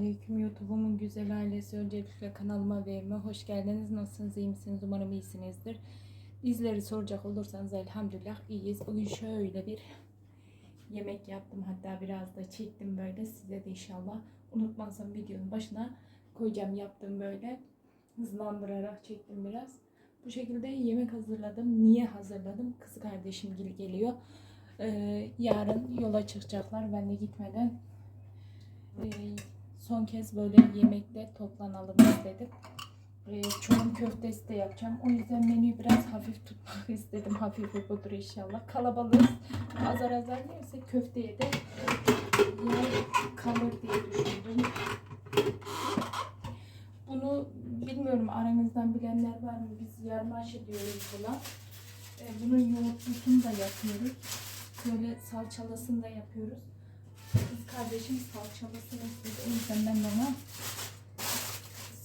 Aleyküm YouTube'umun güzel ailesi. Öncelikle kanalıma ve hoş geldiniz. Nasılsınız, iyi misiniz? Umarım iyisinizdir. Bizleri soracak olursanız elhamdülillah iyiyiz. Bugün şöyle bir yemek yaptım. Hatta biraz da çektim böyle. Size de inşallah unutmazsam videonun başına koyacağım. Yaptım böyle. Hızlandırarak çektim biraz. Bu şekilde yemek hazırladım. Niye hazırladım? Kız kardeşim gel- geliyor. Ee, yarın yola çıkacaklar. Ben de gitmeden ee, son kez böyle yemekte toplanalım istedim. Ee, çorum köftesi de yapacağım. O yüzden menüyü biraz hafif tutmak istedim. Hafif budur inşallah. Kalabalığız. Azar azar neyse köfteye de yer kalır diye düşündüm. Bunu bilmiyorum aranızdan bilenler var mı? Biz yarmaşı diyoruz buna. Ee, bunun yoğurtlusunu da yapıyoruz. Böyle salçalısını da yapıyoruz. Kız kardeşim salçalısını istedi. O yüzden ben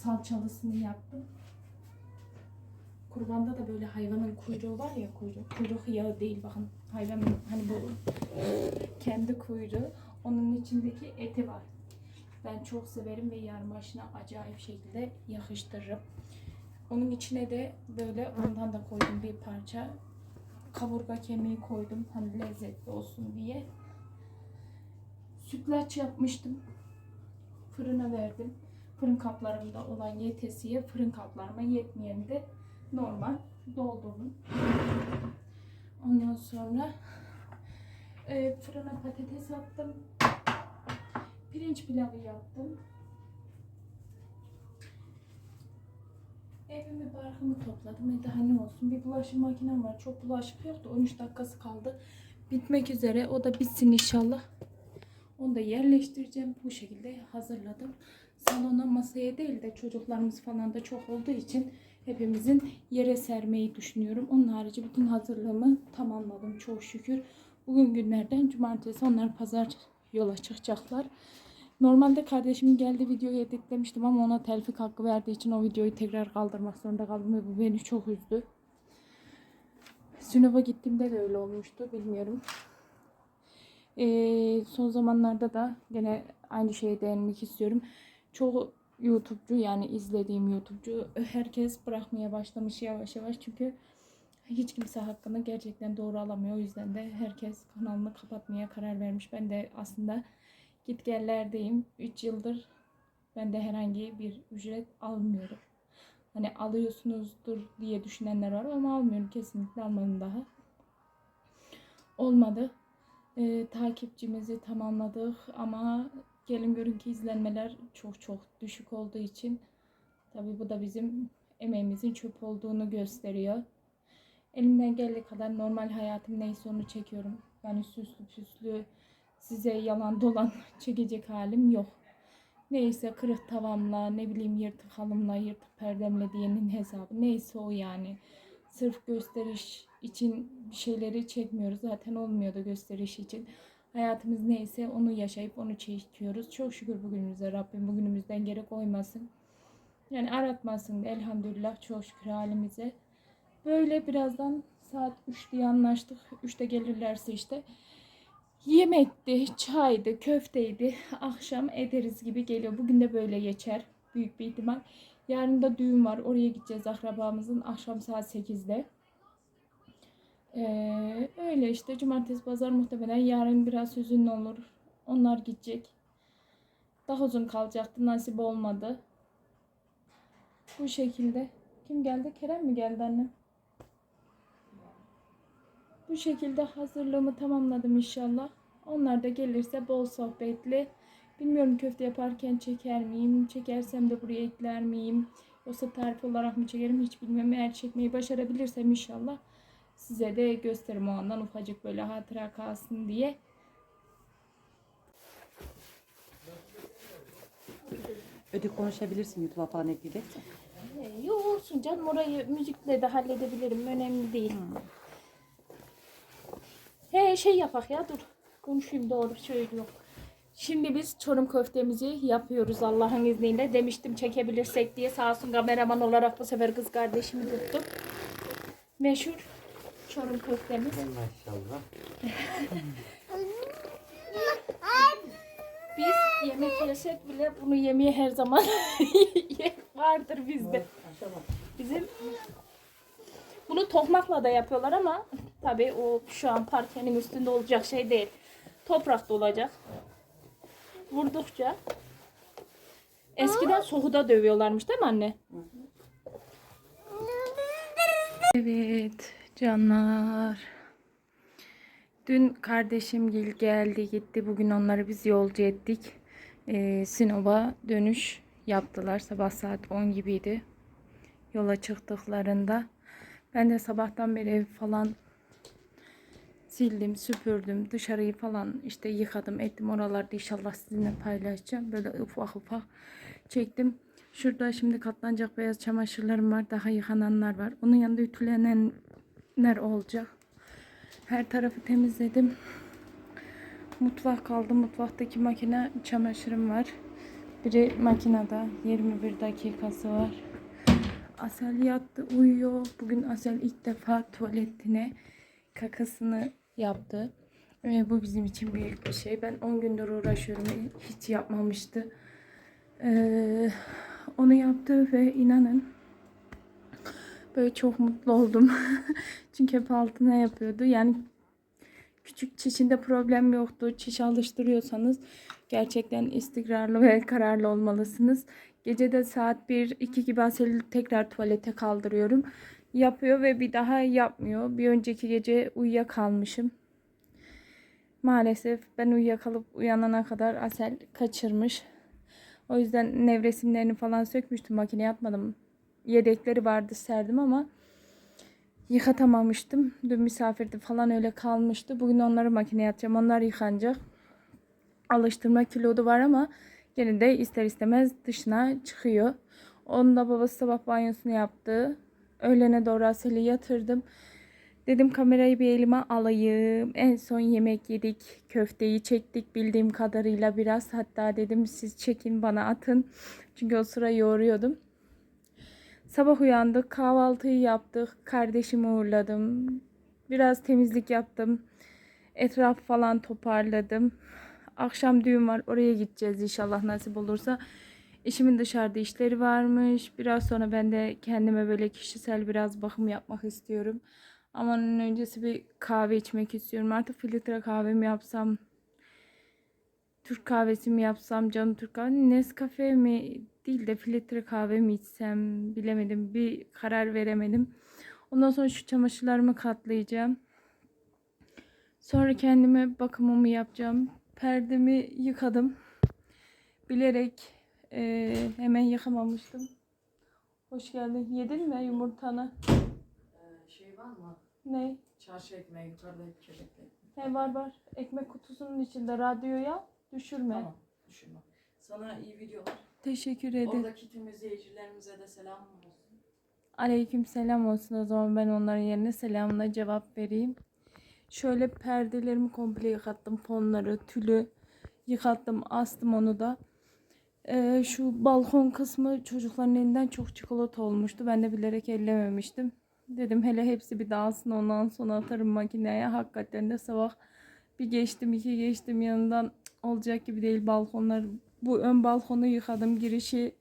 salçalısını yaptım. Kurbanda da böyle hayvanın kuyruğu var ya kuyruğu. Kuyruk yağı değil bakın. Hayvanın hani bu kendi kuyruğu. Onun içindeki eti var. Ben çok severim ve yarmaşına acayip şekilde yakıştırırım. Onun içine de böyle ondan da koydum bir parça. Kaburga kemiği koydum. Hani lezzetli olsun diye. Sütlaç yapmıştım. Fırına verdim. Fırın kaplarımda olan yetesiye fırın kaplarıma yetmeyen de normal doldurdum. Ondan sonra e, fırına patates attım. Pirinç pilavı yaptım. Evimi barkımı topladım. E daha ne olsun. Bir bulaşık makinem var. Çok bulaşık yoktu. 13 dakikası kaldı. Bitmek üzere. O da bitsin inşallah. Onu da yerleştireceğim. Bu şekilde hazırladım. Salona masaya değil de çocuklarımız falan da çok olduğu için hepimizin yere sermeyi düşünüyorum. Onun harici bütün hazırlığımı tamamladım çok şükür. Bugün günlerden cumartesi onlar pazar yola çıkacaklar. Normalde kardeşimin geldi videoyu editlemiştim ama ona telfik hakkı verdiği için o videoyu tekrar kaldırmak zorunda kaldım ve bu beni çok üzdü. Sinop'a gittiğimde de öyle olmuştu bilmiyorum. Ee, son zamanlarda da gene aynı şeye değinmek istiyorum. Çoğu YouTube'cu yani izlediğim YouTube'cu herkes bırakmaya başlamış yavaş yavaş çünkü hiç kimse hakkını gerçekten doğru alamıyor. O yüzden de herkes kanalını kapatmaya karar vermiş. Ben de aslında gitgellerdeyim. 3 yıldır ben de herhangi bir ücret almıyorum. Hani alıyorsunuzdur diye düşünenler var ama almıyorum. Kesinlikle almadım daha. Olmadı. Ee, takipçimizi tamamladık ama gelin görün ki izlenmeler çok çok düşük olduğu için tabii bu da bizim emeğimizin çöp olduğunu gösteriyor. Elimden geldiği kadar normal hayatım neyse onu çekiyorum. Yani süslü püslü size yalan dolan çekecek halim yok. Neyse kırık tavamla ne bileyim yırtık halımla yırtık perdemle diyenin hesabı neyse o yani. Sırf gösteriş için bir şeyleri çekmiyoruz. Zaten olmuyordu gösteriş için. Hayatımız neyse onu yaşayıp onu çekiyoruz. Çok şükür bugünümüze Rabbim bugünümüzden geri koymasın. Yani aratmasın elhamdülillah çok şükür halimize. Böyle birazdan saat 3 diye anlaştık. 3'te gelirlerse işte yemekti, çaydı, köfteydi. Akşam ederiz gibi geliyor. Bugün de böyle geçer büyük bir ihtimal. Yarın da düğün var. Oraya gideceğiz akrabamızın akşam saat 8'de. Ee, öyle işte cumartesi pazar muhtemelen yarın biraz hüzünlü olur. Onlar gidecek. Daha uzun kalacaktı. Nasip olmadı. Bu şekilde. Kim geldi? Kerem mi geldi anne? Bu şekilde hazırlığımı tamamladım inşallah. Onlar da gelirse bol sohbetli. Bilmiyorum köfte yaparken çeker miyim? Çekersem de buraya ekler miyim? Yoksa tarif olarak mı çekerim hiç bilmiyorum. Eğer çekmeyi başarabilirsem inşallah size de gösteririm o andan ufacık böyle hatıra kalsın diye. Ödü konuşabilirsin YouTube'a falan ekleyeceksen. Ee, Yok olsun canım orayı müzikle de halledebilirim. Önemli değil. He şey yapak ya dur. Konuşayım doğru söylüyorum. Şimdi biz çorum köftemizi yapıyoruz Allah'ın izniyle. Demiştim çekebilirsek diye sağ olsun kameraman olarak bu sefer kız kardeşimi tuttu. Meşhur çorum köftemiz. Maşallah. Biz yemek yesek bile bunu yemeye her zaman vardır bizde. Bizim bunu tokmakla da yapıyorlar ama tabii o şu an parkenin üstünde olacak şey değil. Toprakta olacak. Vurdukça Eskiden sohuda dövüyorlarmış değil mi anne? Evet canlar. Dün kardeşim Gil geldi gitti. Bugün onları biz yolcu ettik. Ee, Sinop'a dönüş yaptılar. Sabah saat 10 gibiydi. Yola çıktıklarında. Ben de sabahtan beri ev falan sildim, süpürdüm. Dışarıyı falan işte yıkadım, ettim. Oralarda inşallah sizinle paylaşacağım. Böyle ufak ufak çektim. Şurada şimdi katlanacak beyaz çamaşırlarım var. Daha yıkananlar var. Onun yanında ütülenenler olacak. Her tarafı temizledim. Mutfak kaldı. Mutfaktaki makine çamaşırım var. Biri makinede 21 dakikası var. Asel yattı uyuyor. Bugün Asel ilk defa tuvaletine kakasını yaptı. Ee, bu bizim için büyük bir şey. Ben 10 gündür uğraşıyorum. Hiç yapmamıştı. Ee, onu yaptı ve inanın böyle çok mutlu oldum. Çünkü hep altına yapıyordu. Yani küçük çişinde problem yoktu. Çiş alıştırıyorsanız gerçekten istikrarlı ve kararlı olmalısınız. Gece de saat 1-2 gibi Asel'i tekrar tuvalete kaldırıyorum. Yapıyor ve bir daha yapmıyor. Bir önceki gece uyuyakalmışım. Maalesef ben uyuyakalıp uyanana kadar Asel kaçırmış. O yüzden nevresimlerini falan sökmüştüm. Makineye atmadım. Yedekleri vardı serdim ama yıkatamamıştım. Dün misafirdi falan öyle kalmıştı. Bugün onları makineye atacağım. Onlar yıkanacak. Alıştırma kilodu var ama gene de ister istemez dışına çıkıyor. Onun da babası sabah banyosunu yaptı. Öğlene doğru Asel'i yatırdım. Dedim kamerayı bir elime alayım. En son yemek yedik. Köfteyi çektik bildiğim kadarıyla biraz. Hatta dedim siz çekin bana atın. Çünkü o sıra yoğuruyordum. Sabah uyandık. Kahvaltıyı yaptık. Kardeşimi uğurladım. Biraz temizlik yaptım. Etraf falan toparladım. Akşam düğün var. Oraya gideceğiz inşallah nasip olursa. Eşimin dışarıda işleri varmış. Biraz sonra ben de kendime böyle kişisel biraz bakım yapmak istiyorum. Ama onun öncesi bir kahve içmek istiyorum. Artık filtre kahve mi yapsam? Türk kahvesi mi yapsam? Canım Türk kahve. Nescafe mi? Değil de filtre kahve mi içsem? Bilemedim. Bir karar veremedim. Ondan sonra şu çamaşırlarımı katlayacağım. Sonra kendime bakımımı yapacağım. Perdemi yıkadım. Bilerek eee, hemen yıkamamıştım. Hoş geldin. Yedin mi yumurtanı? Ee, şey var mı? Ne? Çarşı ekmeği yukarıda köşekte. He var var. Ekmek kutusunun içinde radyoya düşürme. Tamam. Düşünme. Sana iyi videolar. Teşekkür ederim. Oradaki tüm izleyicilerimize de selam olsun. Aleyküm selam olsun o zaman ben onların yerine selamla cevap vereyim. Şöyle perdelerimi komple yıkattım. Fonları, tülü yıkattım. Astım onu da. Ee, şu balkon kısmı çocukların elinden çok çikolata olmuştu. Ben de bilerek ellememiştim. Dedim hele hepsi bir dağılsın ondan sonra atarım makineye. Hakikaten de sabah bir geçtim iki geçtim yanından olacak gibi değil balkonlar. Bu ön balkonu yıkadım. Girişi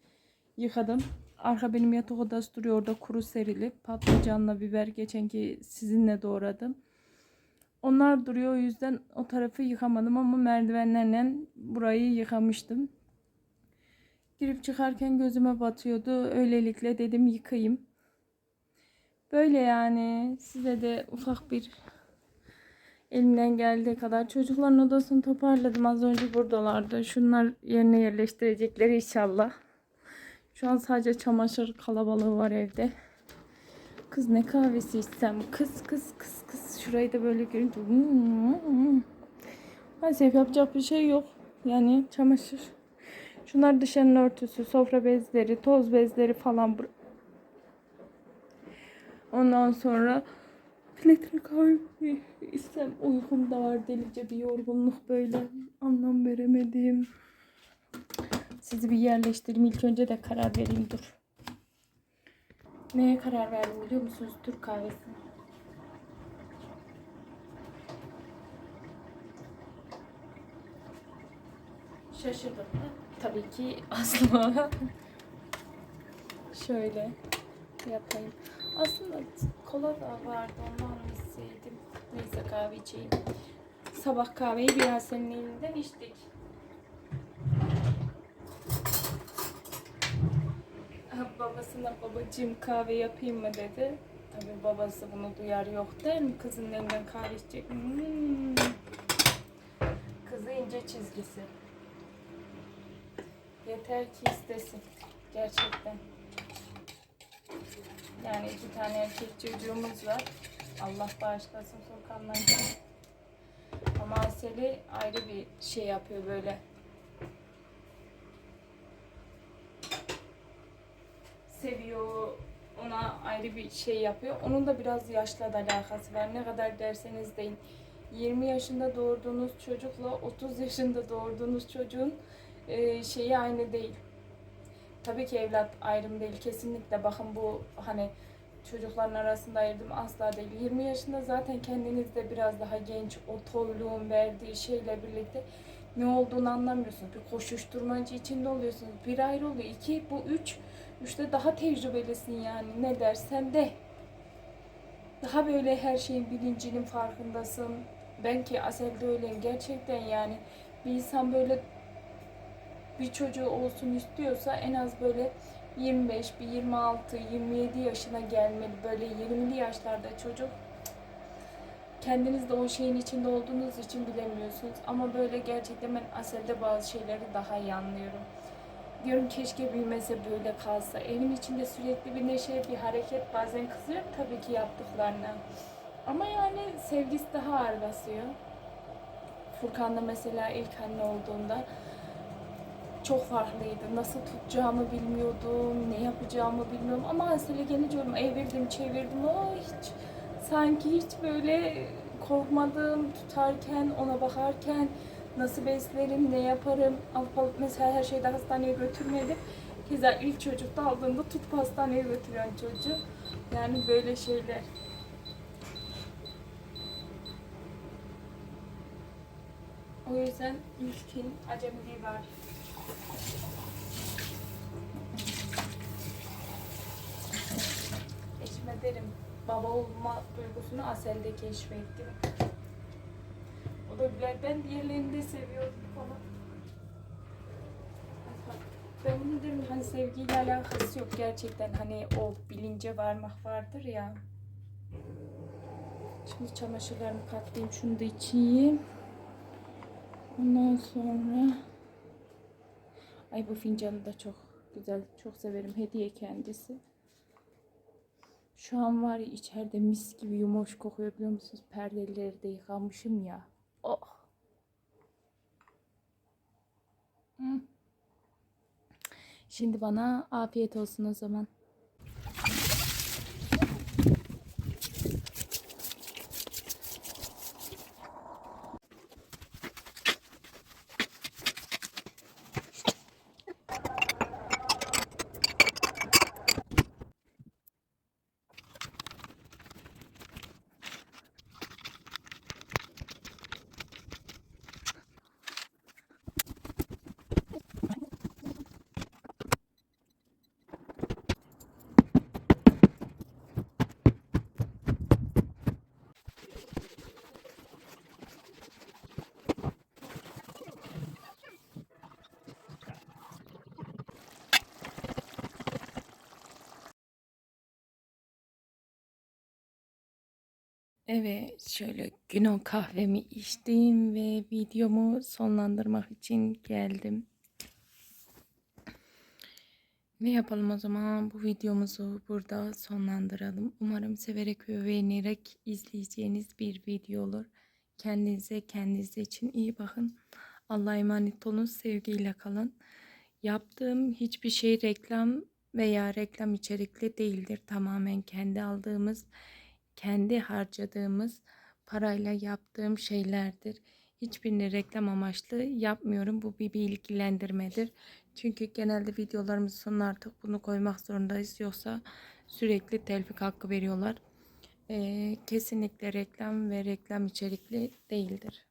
yıkadım. Arka benim yatak odası duruyor orada kuru serili. Patlıcanla biber geçenki sizinle doğradım. Onlar duruyor o yüzden o tarafı yıkamadım ama merdivenlerle burayı yıkamıştım. Girip çıkarken gözüme batıyordu. Öylelikle dedim yıkayayım. Böyle yani size de ufak bir elimden geldiği kadar çocukların odasını toparladım. Az önce buradalardı. Şunlar yerine yerleştirecekleri inşallah. Şu an sadece çamaşır kalabalığı var evde. Kız ne kahvesi içsem? Kız kız kız kız. Şurayı da böyle görünce. Hmm. Maalesef yapacak bir şey yok. Yani çamaşır. Şunlar dışarının örtüsü, sofra bezleri, toz bezleri falan. Ondan sonra filtre kahve istem uykum da var delice bir yorgunluk böyle anlam veremedim. Sizi bir yerleştireyim. İlk önce de karar vereyim dur. Neye karar verdim biliyor musunuz? Türk kahvesi. Şaşırdım mı? Tabii ki asla. Şöyle yapayım. Aslında kola da vardı ondan içseydim. Neyse kahve içeyim. Sabah kahveyi bir Yasemin'in elinden içtik. Ha, Babasına babacığım kahve yapayım mı dedi. Tabii babası bunu duyar yok der mi? Kızın elinden kahve içecek. Hmm. Kızı ince çizgisi. Yeter ki istesin. Gerçekten. Yani iki tane erkek çocuğumuz var. Allah bağışlasın Furkan'la. Ama Asel'i ayrı bir şey yapıyor böyle. Seviyor. Ona ayrı bir şey yapıyor. Onun da biraz yaşla da alakası var. Ne kadar derseniz deyin. 20 yaşında doğurduğunuz çocukla 30 yaşında doğurduğunuz çocuğun e, şeyi aynı değil. Tabii ki evlat ayrım değil kesinlikle. Bakın bu hani çocukların arasında ayırdım asla değil. 20 yaşında zaten kendinizde biraz daha genç o toyluğun verdiği şeyle birlikte ne olduğunu anlamıyorsunuz. Bir koşuşturmacı içinde oluyorsunuz. Bir ayrı oluyor. İki, bu üç. Üçte daha tecrübelisin yani. Ne dersen de. Daha böyle her şeyin bilincinin farkındasın. Ben ki Asel'de öyleyim. Gerçekten yani bir insan böyle bir çocuğu olsun istiyorsa en az böyle 25, bir 26, 27 yaşına gelmeli. Böyle 20'li yaşlarda çocuk kendiniz de o şeyin içinde olduğunuz için bilemiyorsunuz. Ama böyle gerçekten ben Asel'de bazı şeyleri daha iyi anlıyorum. Diyorum keşke büyümese böyle kalsa. Evin içinde sürekli bir neşe, bir hareket. Bazen kızıyorum tabii ki yaptıklarına. Ama yani sevgisi daha ağır basıyor. Furkan'da mesela ilk anne olduğunda çok farklıydı. Nasıl tutacağımı bilmiyordum, ne yapacağımı bilmiyorum. Ama Asel'e gelince diyorum evirdim, çevirdim. O hiç sanki hiç böyle korkmadım tutarken, ona bakarken nasıl beslerim, ne yaparım. Alıp mesela her şeyde hastaneye götürmedim. Keza ilk çocukta aldığında tutup hastaneye götüren çocuğu. Yani böyle şeyler. O yüzden ilkin acemiliği var. Eşime derim baba olma duygusunu Asel'de keşfettim. O da güler. Ben diğerlerini de seviyordum falan. Ben bunu derim hani sevgiyle alakası yok gerçekten hani o bilince varmak vardır ya. Şimdi çamaşırlarımı katlayayım şunu da içeyim. Ondan sonra Ay bu fincanı da çok güzel. Çok severim. Hediye kendisi. Şu an var ya içeride mis gibi yumuş kokuyor biliyor musunuz? Perdeleri de yıkamışım ya. Oh. Hı. Şimdi bana afiyet olsun o zaman. Evet, şöyle gün kahvemi içtim ve videomu sonlandırmak için geldim. Ne yapalım o zaman bu videomuzu burada sonlandıralım. Umarım severek ve beğenerek izleyeceğiniz bir video olur. Kendinize kendiniz için iyi bakın. Allah'a emanet olun. Sevgiyle kalın. Yaptığım hiçbir şey reklam veya reklam içerikli değildir. Tamamen kendi aldığımız kendi harcadığımız parayla yaptığım şeylerdir. Hiçbirini reklam amaçlı yapmıyorum. Bu bir bilgilendirmedir. Çünkü genelde videolarımızın sonuna artık bunu koymak zorundayız. Yoksa sürekli telfik hakkı veriyorlar. Ee, kesinlikle reklam ve reklam içerikli değildir.